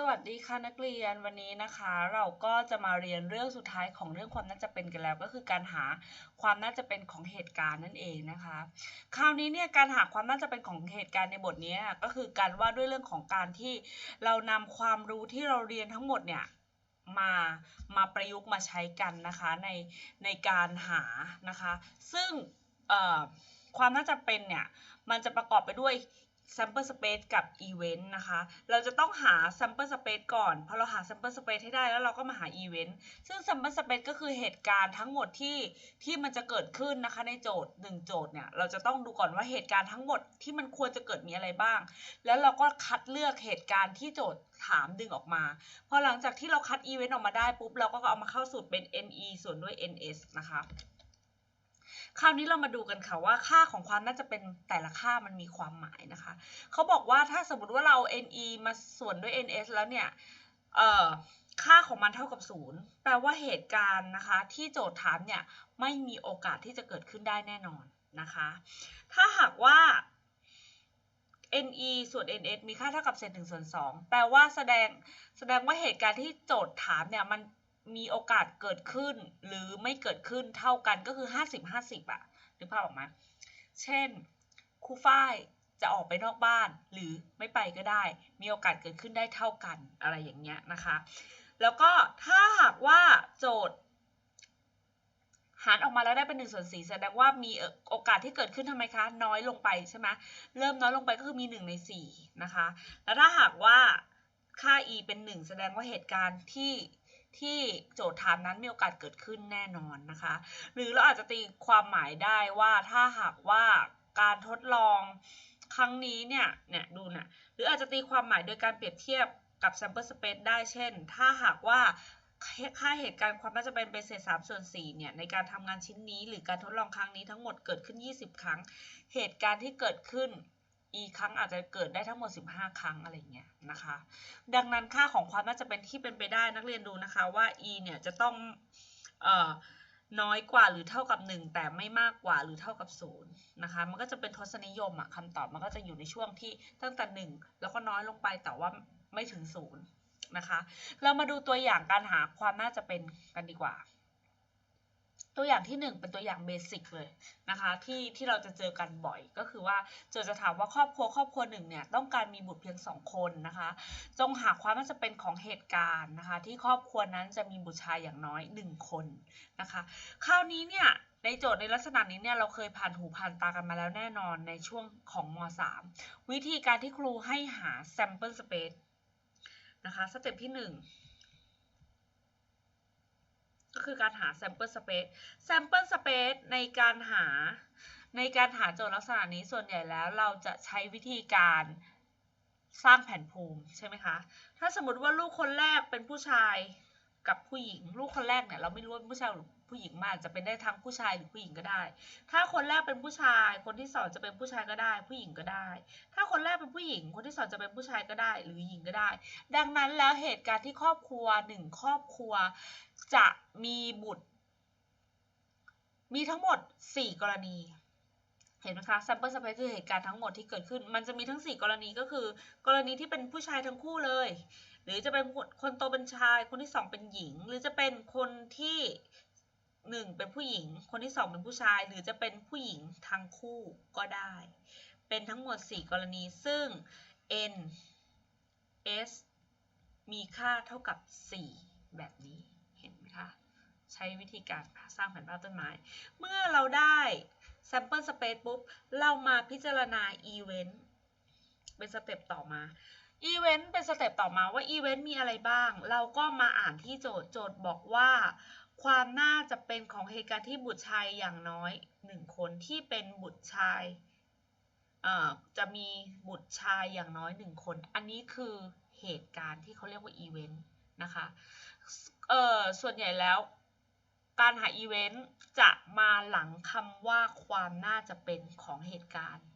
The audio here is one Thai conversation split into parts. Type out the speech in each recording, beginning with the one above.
สวัสดีค่ะนักเรียนวันนี้นะคะ เราก็จะมาเรียนเรื่องสุดท้ายของเรื่องความน่าจะเป็นกันแล้ว ก็คือการหาความน่าจะเป็นของเหตุการณ์นั่นเองนะคะ คราวนี้เนี่ยการหาความน่าจะเป็นของเหตุการณ์ในบทนี้ก็คือการว่าด้วยเรื่องของการที่เรานำความรู้ที่เราเรียนทั้งหมดเนี่ยมามาประยุกต์มาใช้กันนะคะในในการหานะคะ ซึ่งความน่าจะเป็นเนี่ยมันจะประกอบไปด้วย sample space กับ event นะคะ เราจะต้องหา sample space ก่อน พอเราหา sample space ให้ได้แล้วเราก็มาหา event ซึ่ง sample space ก็คือเหตุการณ์ทั้งหมดที่ที่มันจะเกิดขึ้นนะคะในโจทย์ 1 โจทย์เนี่ย เราจะต้องดูก่อนว่าเหตุการณ์ทั้งหมดที่มันควรจะเกิดมีอะไรบ้าง แล้วเราก็คัดเลือกเหตุการณ์ที่โจทย์ถามดึงออกมา พอหลังจากที่เราคัด event ออกมาได้ปุ๊บ เราก็เอามาเข้าสูตรเป็น ne ส่วนด้วย ns นะคะ คราวนี้เรามาดูกันค่ะว่าค่าของความน่าจะเป็นแต่ละค่ามันมีความหมายนะคะเขาบอกว่าถ้าสมมติว่าเรา ne มาส่วนด้วย ns แล้วเนี่ยเอ่อค่าของมันเท่ากับ 0 แปลว่าเหตุการณ์นะคะ ที่โจทย์ถามเนี่ยไม่มีโอกาสที่จะเกิดขึ้นได้แน่นอนนะคะ ถ้าหากว่า ne ส่วน ns มีค่าเท่ากับเศษ1ส่วน2แปลว่าแสดงแสดงว่าเหตุการณ์ที่โจทย์ถามเนี่ยมัน มีโอกาสเกิดขึ้น หรือไม่เกิดขึ้นเท่ากันก็คือ 50 50อะนึกภาพออกไหมเช่นครูฝ้ายจะออกไปนอกบ้านหรือไม่ไปก็ได้ มีโอกาสเกิดขึ้นได้เท่ากันอะไรอย่างเงี้ยนะคะ แล้วก็ถ้าหากว่าโจทย์หารออกมาแล้วได้เป็น1ส่วน4แสดงว่ามีโอกาสที่เกิดขึ้นทำไมคะ น้อยลงไปใช่ไหมเริ่มน้อยลงไปก็คือมี 1 ใน 4 นะคะ แล้วถ้าหากว่าค่า e เป็น 1 แสดงว่าเหตุการณ์ที่ ที่โจทย์ถามนั้นมีโอกาสเกิดขึ้นแน่นอนนะคะ หรือเราอาจจะตีความหมายได้ว่าถ้าหากว่าการทดลองครั้งนี้เนี่ยเนี่ยดูนะหรืออาจจะตีความหมายโดยการเปรียบเทียบกับ sample space ได้เช่น ถ้าหากว่าค่าเหตุการณ์ความน่าจะเป็นเป็นเศษ3ส่วน4เนี่ยในการทำงานชิ้นนี้ หรือการทดลองครั้งนี้ทั้งหมดเกิดขึ้น 20 ครั้ง เหตุการณ์ที่เกิดขึ้น e ครั้งอาจจะเกิดได้ทั้งหมด 15 ครั้งอะไรเงี้ยนะคะ ดังนั้นค่าของความน่าจะเป็นที่เป็นไปได้นักเรียนดูนะคะว่า e เนี่ยจะต้องเอ่อน้อยกว่าหรือเท่ากับ 1 แต่ไม่มากกว่าหรือเท่ากับ0นะคะ มันก็จะเป็นทศนิยมอะคำตอบมันก็จะอยู่ในช่วงที่ตั้งแต่ 1 แล้วก็น้อยลงไปแต่ว่าไม่ถึง0นะคะ เรามาดูตัวอย่างการหาความน่าจะเป็นกันดีกว่า ตัวอย่างที่ 1 เป็นตัวอย่างเบสิกเลยนะคะที่ที่เราจะเจอกันบ่อยก็คือว่าโจทย์จะถามว่าครอบครัวครอบครัวหนึ่งเนี่ยต้องการมีบุตรเพียง 2 คนนะคะ จงหาความน่าจะเป็นของเหตุการณ์นะคะ ที่ครอบครัวนั้นจะมีบุตรชายอย่างน้อย 1 คนนะคะ คราวนี้เนี่ยในโจทย์ในลักษณะนี้เนี่ยเราเคยผ่านหูผ่านตากันมาแล้วแน่นอนในช่วงของม .3 วิธีการที่ครูให้หา sample space นะคะสเต็ปที่ 1 ก็คือการหา sample space sample space ในการหาในการหาโจทย์ลักษณะนี้ส่วนใหญ่แล้วเราจะใช้วิธีการสร้างแผ่นภูมิใช่ไหมคะ ถ้าสมมติว่าลูกคนแรกเป็นผู้ชายกับผู้หญิง ลูกคนแรกเนี่ยเราไม่รู้ว่าผู้ชายหรือ ผู้หญิงมาจะเป็นได้ทั้งผู้ชายหรือผู้หญิงก็ได้ ถ้าคนแรกเป็นผู้ชาย คนที่สองจะเป็นผู้ชายก็ได้ ผู้หญิงก็ได้ ถ้าคนแรกเป็นผู้หญิง คนที่สองจะเป็นผู้ชายก็ได้ หรือหญิงก็ได้ ดังนั้นแล้วเหตุการณ์ที่ครอบครัวหนึ่งครอบครัวจะมีบุตร มีทั้งหมด 4 กรณีเห็นไหมคะ sample space คือเหตุการณ์ทั้งหมดที่เกิดขึ้น มันจะมีทั้ง 4 กรณีก็คือ กรณีที่เป็นผู้ชายทั้งคู่เลย หรือจะเป็นคนโตเป็นชาย คนที่ 2 เป็นหญิง หรือจะเป็นคนที่ 1เป็นผู้หญิง คนที่2เป็นผู้ชาย หรือจะเป็นผู้หญิงทั้งคู่ก็ได้ เป็นทั้งหมด 4 กรณี ซึ่ง n s มีค่าเท่ากับ 4 แบบนี้ เห็นไหมคะ ใช้วิธีการสร้างแผนภาพต้นไม้ เมื่อเราได้ sample space ปุ๊บ เรามาพิจารณา event เป็นสเต็ปต่อมา event เป็นสเต็ปต่อมาว่า event มีอะไรบ้าง เราก็มาอ่านที่โจทย์โจทย์บอกว่า ความน่าจะเป็นของเหตุการณ์ที่บุตรชายอย่างน้อย1คนที่เป็นบุตรชายจะมีบุตรชายอย่างน้อย1คน อันนี้คือเหตุการณ์ที่เขาเรียกว่า event นะคะเออส่วนใหญ่แล้วการหาอีเวนต์จะมาหลังคำว่าความน่าจะเป็นของเหตุการณ์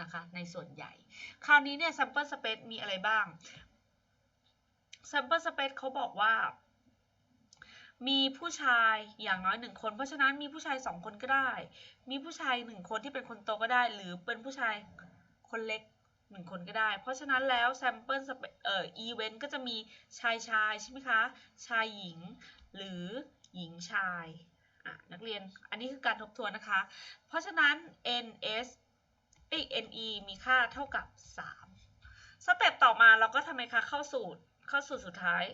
นะคะในส่วนใหญ่ คราวนี้เนี่ย sample space มีอะไรบ้าง sample space เขาบอกว่า มีผู้ชายอย่างน้อยหนึ่งคน เพราะฉะนั้นมีผู้ชายสองคนก็ได้ มีผู้ชายหนึ่งคนที่เป็นคนโตก็ได้ หรือเป็นผู้ชายคนเล็กหนึ่งคนก็ได้ เพราะฉะนั้นแล้ว sample space เอ่อ event ก็จะมีชายชายใช่ไหมคะ ชายหญิง หรือหญิงชายนักเรียน อันนี้คือการทบทวนนะคะ เพราะฉะนั้น ns เอ้ย ne มีค่าเท่ากับ 3 สเต็ปต่อมาเราก็ทำไมคะ เข้าสูตร เข้าสูตรสุดท้าย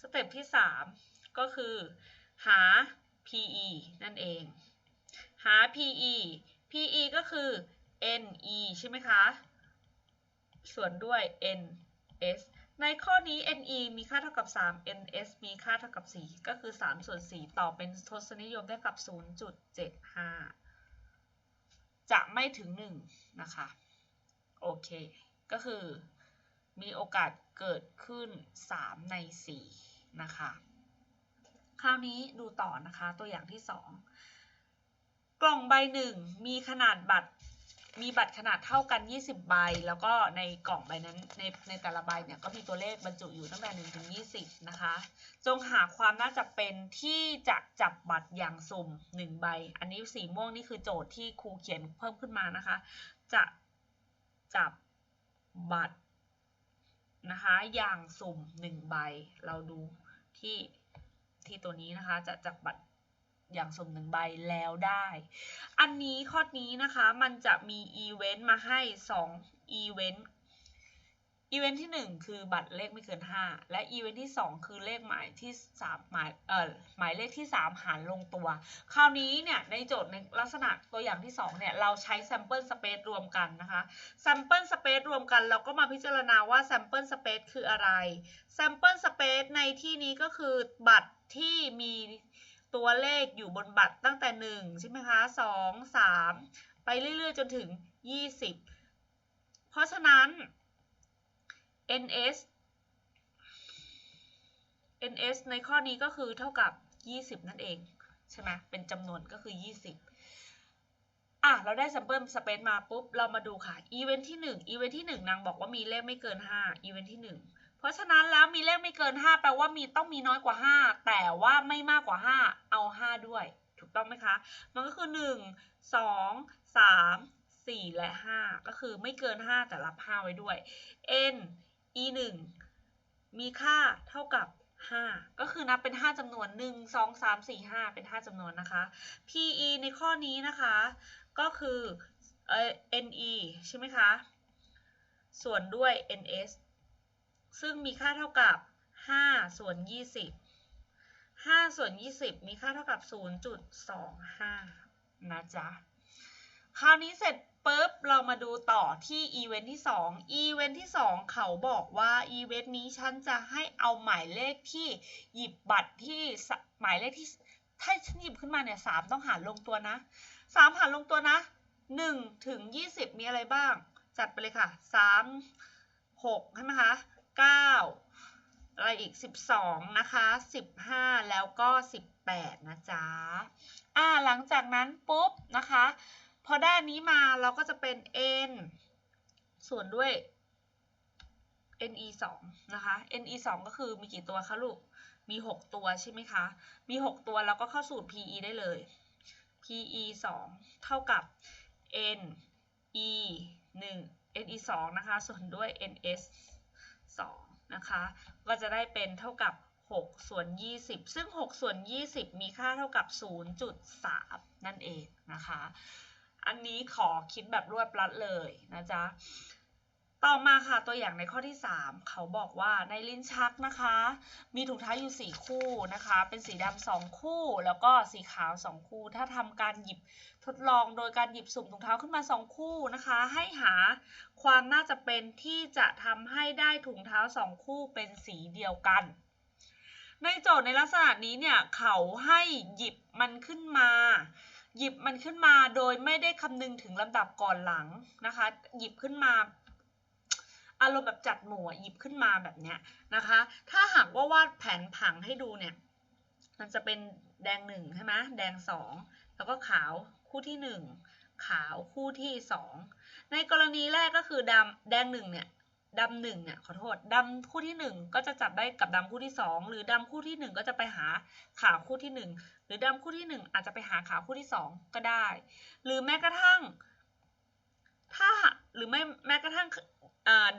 สเต็ปที่ 3 ก็คือ หา PE นั่นเอง หา PE PE ก็คือ NE ใช่ไหมคะ ส่วนด้วย NS ในข้อนี้ NE มีค่าเท่ากับ 3 NS มีค่าเท่ากับ 4 ก็คือ 3 ส่วน 4 ต่อเป็นทศนิยมได้กับ 0.75 จะไม่ถึง 1 นะคะ โอเค ก็คือ มีโอกาสเกิดขึ้น 3 ใน 4 นะคะ คราวนี้ดูต่อนะคะตัวอย่างที่ 2 กล่องใบหนึ่งมีขนาดบัตรมีบัตรขนาดเท่ากัน 20 ใบ แล้วก็ในกล่องใบนั้นในในแต่ละใบเนี่ยก็มีตัวเลขบรรจุอยู่ตั้งแต่1ถึง20 นะคะ จงหาความน่าจะเป็นที่จะจับบัตรอย่างสุ่ม 1 ใบ อันนี้สีม่วงนี่คือโจทย์ที่ครูเขียนเพิ่มขึ้นมานะคะ จะจับบัตร นะคะอย่างสุ่ม 1 ใบ เราดูที่ที่ตัวนี้นะคะจะจับบัตรอย่างสุ่มหนึ่งใบแล้วได้ อันนี้ข้อนี้นะคะมันจะมีอีเวนต์มาให้2อีเวนต์ อีเวนต์ที่ 1 คือบัตรเลขไม่เกิน 5 และอีเวนต์ที่ 2 คือเลขหมายที่3หมายเอ่อหมายเลขที่ 3 หารลงตัว คราวนี้เนี่ยในโจทย์ในลักษณะตัวอย่างที่ 2 เนี่ย เราใช้ sample space รวมกันนะคะ sample space รวมกัน เราก็มาพิจารณาว่า sample space คืออะไร sample space ในที่นี้ก็คือบัตรที่มีตัวเลขอยู่บนบัตรตั้งแต่ 1 ใช่ไหมคะ 2 3 ไปเรื่อยๆ จนถึง 20 เพราะฉะนั้น ns ns ในข้อนี้ก็คือเท่ากับ 20 นั่นเอง ใช่ไหมเป็นจำนวนก็คือ 20 อะ เราได้ sample space มาปุ๊บ เรามาดูค่ะ event ที่1 event ที่ 1 นางบอกว่ามีเลขไม่เกิน 5 event ที่ 1 เพราะฉะนั้นแล้วมีเลขไม่เกิน 5 แปลว่ามีต้องมีน้อยกว่า 5 แต่ว่าไม่มากกว่า 5 เอา 5 ด้วย ถูกต้องไหมคะ มันก็คือ 1 2 3 4 และ 5 ก็คือไม่เกิน 5 แต่รับ 5 ไว้ด้วย n e 1มีค่าเท่ากับ 5 ก็คือนับเป็น 5จำนวน 1 2 3 4 5 เป็น 5จำนวนนะคะ PE ในข้อนี้นะคะ ก็คือเอ่อ NE ใช่ไหมคะ ส่วนด้วย NS ซึ่งมีค่าเท่ากับ 5 ส่วน 20 5 ส่วน 20 มีค่าเท่ากับ 0.25 นะจ๊ะ คราวนี้เสร็จ ปุ๊บเรามาดูต่อที่อีเวนต์ที่2อีเวนต์ที่ 2 เขาบอกว่าอีเวนต์นี้ฉันจะให้เอาหมายเลขที่หยิบบัตรที่หมายเลขที่ถ้าฉันหยิบขึ้นมาเนี่ยสามต้องหารลงตัวนะสามหารลงตัวนะหนึ่งถึงยี่สิบมีอะไรบ้าง จัดไปเลยค่ะสามหกใช่ไหมคะเก้าอะไรอีกสิบสองนะคะสิบห้าแล้วก็สิบแปดนะจ๊ะอ่าหลังจากนั้นปุ๊บนะคะ พอได้อันนี้มาเราก็จะเป็น n ส่วนด้วย ne 2นะคะ ne 2ก็คือมีกี่ตัวคะลูก มี 6 ตัวใช่ไหมคะ มี 6 ตัวแล้วก็เข้าสูตร PE ได้เลย PE 2 เท่ากับ N E 1 NE 2นะคะ ส่วนด้วย NS 2นะคะ ก็จะได้เป็นเท่ากับ 6 ส่วน 20 ซึ่ง 6 ส่วน 20 มีค่าเท่ากับ 0.3 นั่นเองนะคะ อันนี้ขอคิดแบบรวบลัดเลยนะจ๊ะ ต่อมาค่ะตัวอย่างในข้อที่ 3 เขาบอกว่าในลิ้นชักนะคะ มีถุงเท้าอยู่ 4 คู่นะคะ เป็นสีดำสองคู่ แล้วก็สีขาว 2 คู่ ถ้าทำการหยิบทดลองโดยการหยิบสุ่มถุงเท้าขึ้นมา 2 คู่นะคะ ให้หาความน่าจะเป็นที่จะทำให้ได้ถุงเท้า 2 คู่เป็นสีเดียวกันในโจทย์ในลักษณะนี้เนี่ยเขาให้หยิบมันขึ้นมา หยิบมันขึ้นมาโดยไม่ได้คำนึงถึงลำดับก่อนหลังนะคะ หยิบขึ้นมาอารมณ์แบบจัดหมู่หยิบขึ้นมาแบบเนี้ยนะคะ ถ้าหากว่าวาดแผนผังให้ดูเนี่ย มันจะเป็นแดงหนึ่งใช่ไหมแดงสองแล้วก็ขาวคู่ที่หนึ่งขาวคู่ที่สองในกรณีแรกก็คือดำแดงหนึ่งเนี่ย ดำหนึ่งเนี่ยขอโทษดำคู่ที่หนึ่งก็จะจับได้กับดำคู่ที่สองหรือดำคู่ที่หนึ่งก็จะไปหาขาวคู่ที่หนึ่งหรือดำคู่ที่หนึ่งอาจจะไปหาขาวคู่ที่สองก็ได้ หรือแม้กระทั่ง ถ้าหรือไม่แม้กระทั่ง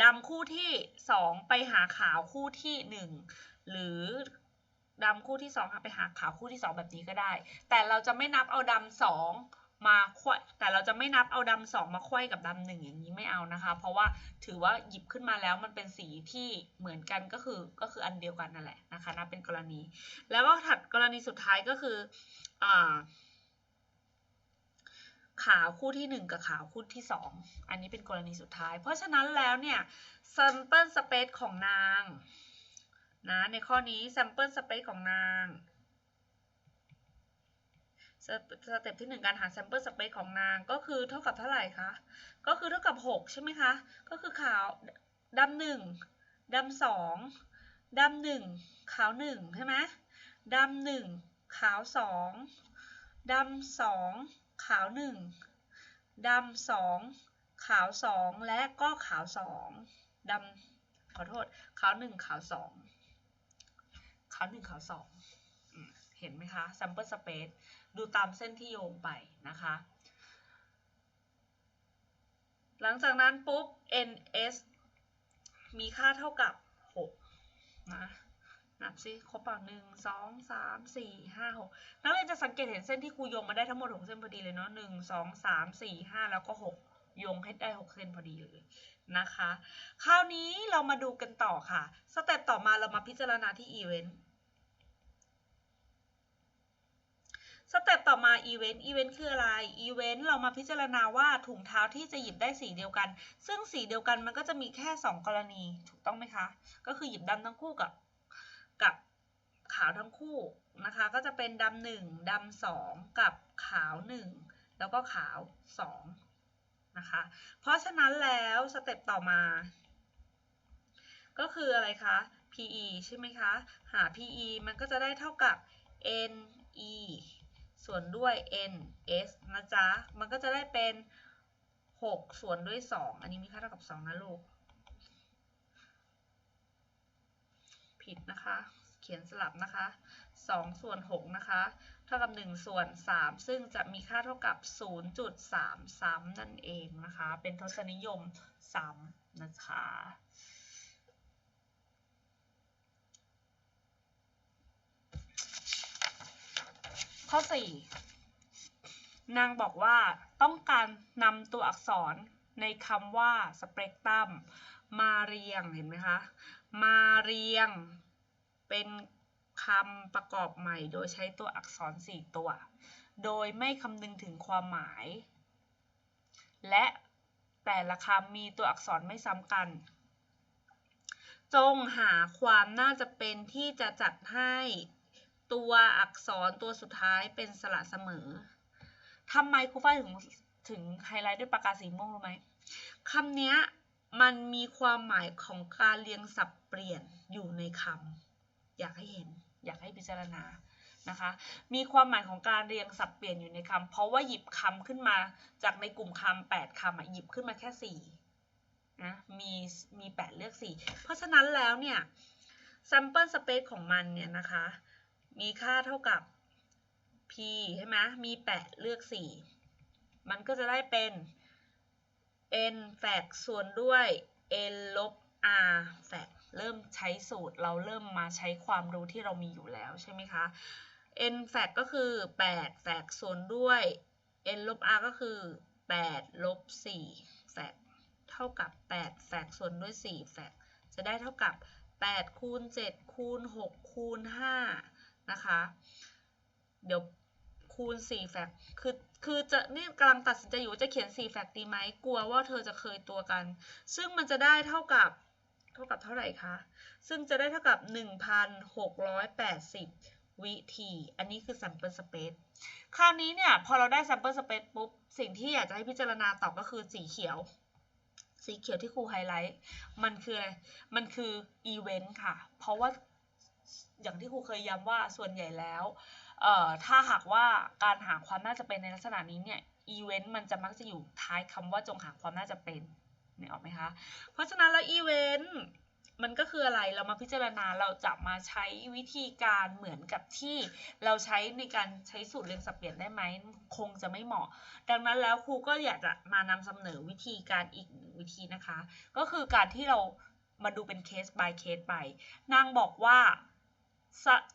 ดำคู่ที่สองไปหาขาวคู่ที่หนึ่งหรือดำคู่ที่สองไปหาขาวคู่ที่สองแบบนี้ก็ได้ แต่เราจะไม่นับเอาดำสอง มาควยแต่เราจะไม่นับเอาดำสองมาควยกับดำหนึ่งอย่างนี้ไม่เอานะคะ เพราะว่าถือว่าหยิบขึ้นมาแล้วมันเป็นสีที่เหมือนกันก็คือก็คืออันเดียวกันนั่นแหละนะคะนับเป็นกรณี แล้วก็ถัดกรณีสุดท้ายก็คืออ่าขาวคู่ที่ 1 กับขาวคู่ที่ 2 อันนี้เป็นกรณีสุดท้าย เพราะฉะนั้นแล้วเนี่ย sample space ของนางนะในข้อนี้ sample space ของนาง สสเต็ปที่ 1 การหา sample space ของนางก็คือเท่ากับเท่าไหร่คะ ก็คือเท่ากับ 6 ใช่ไหมคะ ก็คือขาวดำหนึ่งดำสองดำหนึ่งขาวหนึ่งใช่ไหมดำหนึ่งขาวสองดำสองขาวหนึ่งดำสองขาวสองและก็ขาวสองดำขอโทษขาวหนึ่งขาวสองขาวหนึ่งขาวสองเห็นไหมคะ sample space ดูตามเส้นที่โยงไปนะคะ หลังจากนั้นปุ๊บ ns มีค่าเท่ากับ6นะนับซิครบเปล่าหนึ่งสองสามสี่ห้าหกนักเรียนจะสังเกตเห็นเส้นที่ครูโยงมาได้ทั้งหมดหกเส้นพอดีเลยเนาะหนึ่งสองสามสี่ห้าแล้วก็หกโยงให้ได้หกเส้นพอดีเลยนะคะ คราวนี้เรามาดูกันต่อค่ะ สเต็ปต่อมาเรามาพิจารณาที่อีเวนต์ สเต็ปต่อมาอีเวนต์อีเวนต์คืออะไรอีเวนต์เรามาพิจารณาว่าถุงเท้าที่จะหยิบได้สีเดียวกัน ซึ่งสีเดียวกันมันก็จะมีแค่ 2 กรณีถูกต้องไหมคะ ก็คือหยิบดำทั้งคู่กับกับขาวทั้งคู่นะคะ ก็จะเป็นดำหนึ่งดำสองกับขาวหนึ่งแล้วก็ขาวสองนะคะ เพราะฉะนั้นแล้วสเต็ปต่อมา ก็คืออะไรคะ PE ใช่ไหมคะ หา PE มันก็จะได้เท่ากับ NE ส่วนด้วย ns นะจ๊ะ มันก็จะได้เป็น 6 ส่วนด้วย 2 อันนี้มีค่าเท่ากับ 2 นะลูก ผิดนะคะ เขียนสลับนะคะ 2 ส่วน 6 นะคะ เท่ากับ 1 ส่วน 3 ซึ่งจะมีค่าเท่ากับ 0.3 ซ้ำนั่นเองนะคะ เป็นทศนิยมซ้ำนะคะ ข้อ 4 นางบอกว่าต้องการนำตัวอักษรในคำว่าสเปกตรัมมาเรียงเห็นไหมคะ มาเรียงเป็นคำประกอบใหม่โดยใช้ตัวอักษร 4 ตัว โดยไม่คำนึงถึงความหมาย และแต่ละคำมีตัวอักษรไม่ซ้ำกัน จงหาความน่าจะเป็นที่จะจัดให้ ตัวอักษรตัวสุดท้ายเป็นสระเสมอทำไมครูฝ้ายถึงถึงไฮไลท์ด้วยปากกาสีม่วงรู้ไหมคำนี้มันมีความหมายของการเรียงสับเปลี่ยนอยู่ในคำอยากให้เห็น อยากให้พิจารณานะคะ มีความหมายของการเรียงสับเปลี่ยนอยู่ในคำเพราะว่าหยิบคำขึ้นมาจากในกลุ่มคำแปดคำหยิบขึ้นมาแค่สี่นะมีมีแปดเลือกสี่เพราะฉะนั้นแล้วเนี่ย sample space ของมันเนี่ยนะคะ มีค่าเท่ากับ p ใช่ไหมมี8เลือก 4 มันก็จะได้เป็น n แฟกส่วนด้วย n ลบ r แฟกเริ่มใช้สูตรเราเริ่มมาใช้ความรู้ที่เรามีอยู่แล้วใช่ไหมคะ n แฟกก็คือ 8 แฟกส่วนด้วย n ลบ r ก็คือ 8 ลบ 4 แฟกเท่ากับ 8 แฟกส่วนด้วย 4 แฟกจะได้เท่ากับ 8 คูณ 7 คูณ 6 คูณ 5 นะคะ เดี๋ยวคูณ4แฟกต์คือคือจะนี่กำลังตัดสินใจอยู่จะเขียน4แฟกต์ดีไหมกลัวว่าเธอจะเคยตัวกัน ซึ่งมันจะได้เท่ากับเท่ากับเท่าไหร่คะ ซึ่งจะได้เท่ากับ 1,680 วิธี อันนี้คือ sample space คราวนี้เนี่ย พอเราได้ sample space ปุ๊บ สิ่งที่อยากจะให้พิจารณาต่อก็คือสีเขียว สีเขียวที่ครูไฮไลท์ มันคืออะไร มันคือ event ค่ะ เพราะว่า อย่างที่ครูเคยย้ำว่าส่วนใหญ่แล้วเอ่อถ้าหากว่าการหาความน่าจะเป็นในลักษณะนี้เนี่ยอีเวนต์มันจะมักจะอยู่ท้ายคำว่าจงหาความน่าจะเป็นเนี่ยออกไหมคะ เพราะฉะนั้นแล้วอีเวนต์มันก็คืออะไรเรามาพิจารณาเราจะมาใช้วิธีการเหมือนกับที่เราใช้ในการใช้สูตรเรียงสับเปลี่ยนได้ไหมคงจะไม่เหมาะ ดังนั้นแล้วครูก็อยากจะมานำเสนอวิธีการอีกหนึ่งวิธีนะคะ ก็คือการที่เรามาดูเป็นเคส by เคสไป นางบอกว่า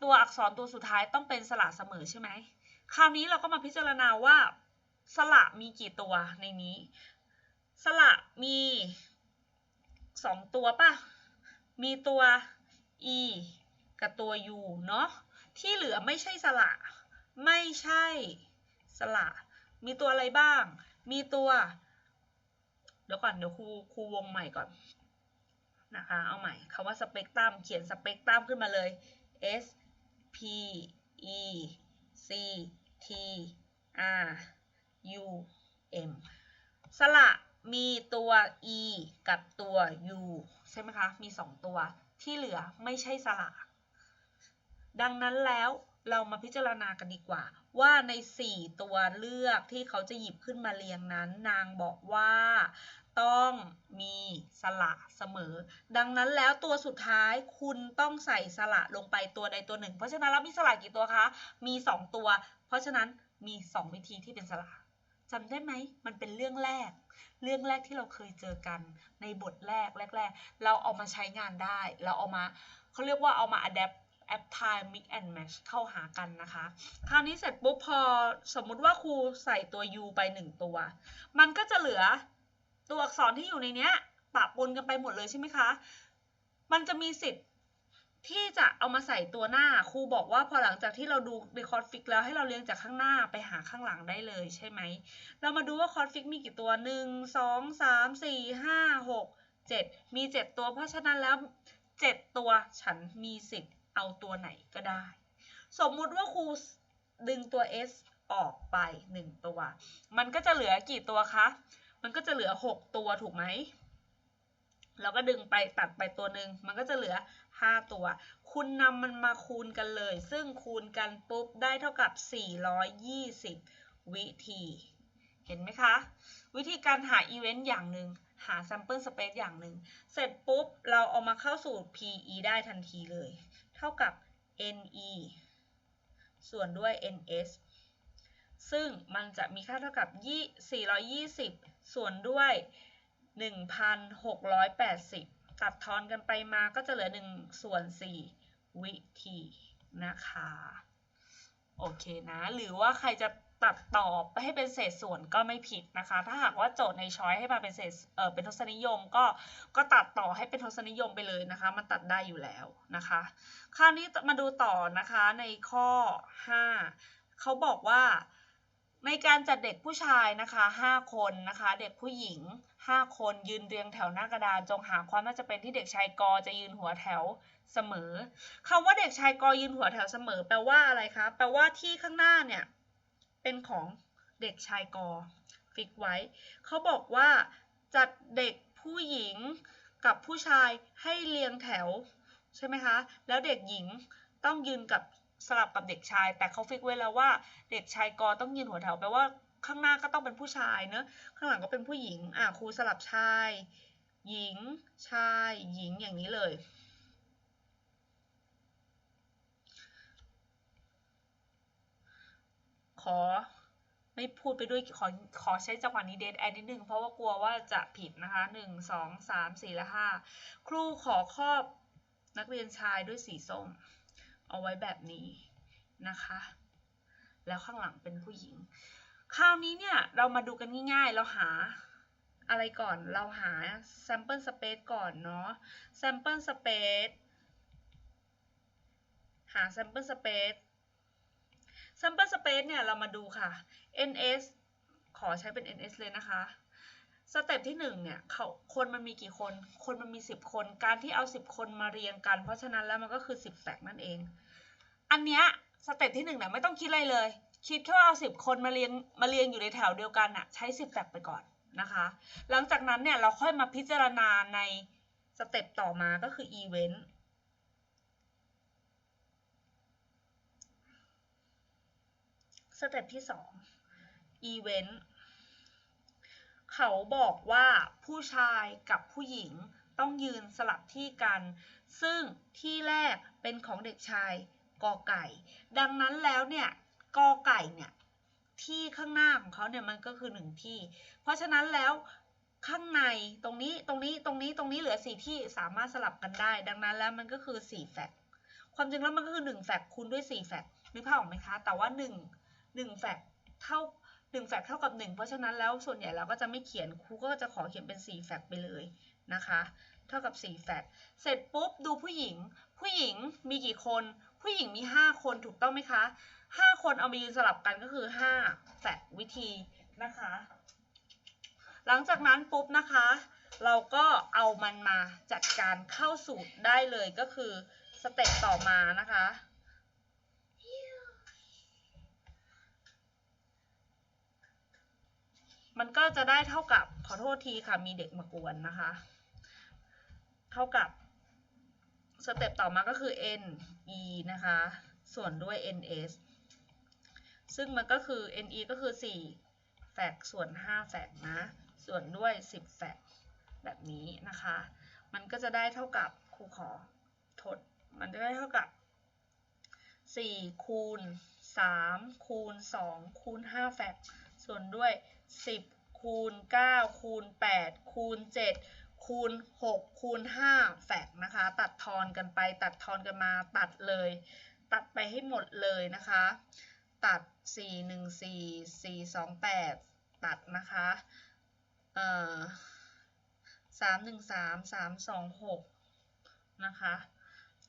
ตัวอักษรตัวสุดท้ายต้องเป็นสระเสมอใช่ไหม คราวนี้เราก็มาพิจารณาว่า สระมีกี่ตัวในนี้ สระมีสองตัวป่ะ มีตัว e กับตัว u เนาะ ที่เหลือไม่ใช่สระ ไม่ใช่สระ มีตัวอะไรบ้าง มีตัว เดี๋ยวก่อน เดี๋ยวครูครูวงใหม่ก่อนนะคะ เอาใหม่คำว่าสเปกตรัม เขียนสเปกตรัมขึ้นมาเลย S P E C T R U M สระมีตัว e กับตัว u ใช่ไหมคะ มี 2 ตัวที่เหลือไม่ใช่สระ ดังนั้นแล้วเรามาพิจารณากันดีกว่า ว่าใน 4 ตัวเลือกที่เขาจะหยิบขึ้นมาเรียงนั้น นางบอกว่า ต้องมีสระเสมอ ดังนั้นแล้วตัวสุดท้ายคุณต้องใส่สระลงไปตัวใดตัวหนึ่ง เพราะฉะนั้นแล้วมีสระกี่ตัวคะ มี 2 ตัว เพราะฉะนั้นมี 2 วิธีที่เป็นสระจำได้ไหม มันเป็นเรื่องแรก เรื่องแรกที่เราเคยเจอกันในบทแรกแรก ๆ เราเอามาใช้งานได้ เราเอามาเขาเรียกว่าเอามา adapt app time mix and match เข้าหากันนะคะ คราวนี้เสร็จปุ๊บพอสมมุติว่าครูใส่ตัว u ไป 1 ตัว มันก็จะเหลือ ตัวอักษรที่อยู่ในเนี้ยปะปนกันไปหมดเลยใช่ไหมคะ มันจะมีสิทธิ์ที่จะเอามาใส่ตัวหน้าครูบอกว่าพอหลังจากที่เราดูในคอร์ดฟิกแล้วให้เราเรียงจากข้างหน้าไปหาข้างหลังได้เลยใช่ไหม เรามาดูว่าคอร์ดฟิกมีกี่ตัว1 2 3 4 5 6 7มี7ตัวเพราะฉะนั้นแล้ว7ตัวฉันมีสิทธิ์เอาตัวไหนก็ได้ สมมุติว่าครูดึงตัว s ออกไป1ตัว มันก็จะเหลือกี่ตัวคะ มันก็จะเหลือ 6 ตัวถูกไหมเราก็ดึงไปตัดไปตัวหนึ่งมันก็จะเหลือ 5 ตัว คุณนำมันมาคูณกันเลย ซึ่งคูณกันปุ๊บได้เท่ากับ 420 วิธี เห็นไหมคะ วิธีการหาอีเวนต์อย่างหนึ่งหา sample space อย่างหนึ่ง เสร็จปุ๊บ เราเอามาเข้าสู่ PE ได้ทันทีเลย เท่ากับ NE ส่วนด้วย NS ซึ่งมันจะมีค่าเท่ากับ 420 ส่วนด้วย 1,680 ตัดทอนกันไปมาก็จะเหลือ1ส่วน4วิธีนะคะ โอเคนะ หรือว่าใครจะตัดต่อไปให้เป็นเศษส่วนก็ไม่ผิดนะคะ ถ้าหากว่าโจทย์ในช้อยให้มาเป็นเศษเออเป็นทศนิยมก็ก็ตัดต่อให้เป็นทศนิยมไปเลยนะคะ มันตัดได้อยู่แล้วนะคะ คราวนี้มาดูต่อนะคะในข้อ 5เขาบอกว่า ในการจัดเด็กผู้ชายนะคะ 5 คนนะคะ เด็กผู้หญิง 5 คนยืนเรียงแถวหน้ากระดาน จงหาความน่าจะเป็นที่เด็กชายกอจะยืนหัวแถวเสมอคำว่าเด็กชายกอยืนหัวแถวเสมอ แปลว่าอะไรคะ แปลว่าที่ข้างหน้าเนี่ยเป็นของเด็กชายกอฟิกไว้ เขาบอกว่าจัดเด็กผู้หญิงกับผู้ชายให้เรียงแถวใช่ไหมคะ แล้วเด็กหญิงต้องยืนกับ สลับกับเด็กชาย แต่เขาฟิกไว้แล้วว่าเด็กชายกอต้องยืนหัวแถวแปลว่าข้างหน้าก็ต้องเป็นผู้ชายเนอะข้างหลังก็เป็นผู้หญิงอะครูสลับชาย หญิง ชาย หญิงอย่างนี้เลยขอไม่พูดไปด้วยขอขอใช้จังหวะนี้เดทแอนนิดนึงเพราะว่ากลัวว่าจะผิดนะคะหนึ่งสองสามสี่และห้าครูขอครอบนักเรียนชายด้วยสีส้ม เอาไว้แบบนี้นะคะ แล้วข้างหลังเป็นผู้หญิง คราวนี้เนี่ยเรามาดูกันง่ายๆ เราหาอะไรก่อนเราหา sample space ก่อนเนาะ sample space หา sample space sample space เนี่ยเรามาดูค่ะ ns ขอใช้เป็น ns เลยนะคะ สเต็ปที่1เนี่ยเขาคนมันมีกี่คน คนมันมี 10 คน การที่เอา 10 คนมาเรียงกัน เพราะฉะนั้นแล้วมันก็คือ 10แฟกนั่นเอง อันเนี้ยสเต็ปที่1เนี่ยไม่ต้องคิดอะไรเลย คิดแค่ว่าเอา 10 คนมาเรียงมาเรียงอยู่ในแถวเดียวกันอะใช้ 10แฟกไปก่อนนะคะ หลังจากนั้นเนี่ยเราค่อยมาพิจารณาในสเต็ปต่อมาก็คือ event สเต็ปที่2 event เขาบอกว่าผู้ชายกับผู้หญิงต้องยืนสลับที่กัน ซึ่งที่แรกเป็นของเด็กชายกอไก่ ดังนั้นแล้วเนี่ยกอไก่เนี่ยที่ข้างหน้าของเขาเนี่ยมันก็คือหนึ่งที่ เพราะฉะนั้นแล้วข้างในตรงนี้ตรงนี้ตรงนี้ตรงนี้เหลือสี่ที่สามารถสลับกันได้ ดังนั้นแล้วมันก็คือสี่แฟกต์ความจริงแล้วมันก็คือหนึ่งแฟกต์คูณด้วยสี่แฟกต์นึกภาพออกไหมคะ แต่ว่าหนึ่งหนึ่งแฟกต์เท่า หนึ่งแฟกต์เท่ากับหนึ่งเพราะฉะนั้นแล้วส่วนใหญ่เราก็จะไม่เขียนครูก็จะขอเขียนเป็นสี่แฟกต์ไปเลยนะคะ เท่ากับ4แฟกต์เสร็จปุ๊บดูผู้หญิง ผู้หญิงมีกี่คน ผู้หญิงมี 5 คนถูกต้องไหมคะ 5 คนเอามายืนสลับกันก็คือ5แฟกต์วิธีนะคะ หลังจากนั้นปุ๊บนะคะ เราก็เอามันมาจัดการเข้าสูตรได้เลยก็คือสเต็ปต่อมานะคะ มันก็จะได้เท่ากับขอโทษทีค่ะมีเด็กมากวนนะคะ เท่ากับสเต็ปต่อมาก็คือ n e นะคะ ส่วนด้วย n s ซึ่งมันก็คือ n e ก็คือ 4 แฟกส่วน 5 แฟกนะ ส่วนด้วย 10 แฟกแบบนี้นะคะ มันก็จะได้เท่ากับครูขอทด มันจะได้เท่ากับ 4 คูณ 3 คูณ 2 คูณ 5 แฟกส่วนด้วย 10 คูณ 9 คูณ 8 คูณ 7 คูณ 6 คูณ 5 แฟกนะคะ ตัดทอนกันไปตัดทอนกันมาตัดเลย ตัดไปให้หมดเลยนะคะ ตัด 4 1 4 4 2 8 ตัดนะคะเอ่อ3 1 3 3 2 6นะคะ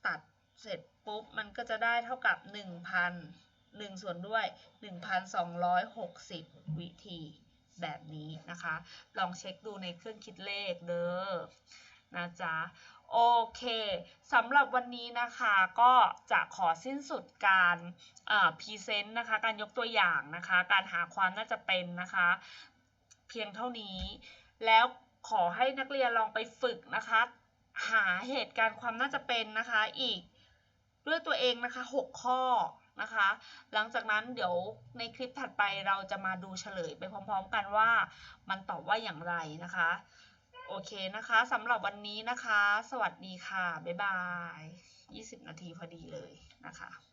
ตัดเสร็จปุ๊บ มันก็จะได้เท่ากับ 1,000 1 ส่วนด้วย 1,260 วิธี แบบนี้นะคะ ลองเช็คดูในเครื่องคิดเลขเด้อนะจ๊ะโอเคสำหรับวันนี้นะคะก็จะขอสิ้นสุดการพรีเซนต์นะคะ การยกตัวอย่างนะคะ การหาความน่าจะเป็นนะคะ เพียงเท่านี้ แล้วขอให้นักเรียนลองไปฝึกนะคะ หาเหตุการณ์ความน่าจะเป็นนะคะอีกด้วยตัวเองนะคะ 6 ข้อ นะคะ หลังจากนั้นเดี๋ยวในคลิปถัดไปเราจะมาดูเฉลยไปพร้อมๆกันว่ามันตอบว่าอย่างไรนะคะ โอเคนะคะสำหรับวันนี้นะคะ สวัสดีค่ะ บ๊ายบาย 20 นาทีพอดีเลยนะคะ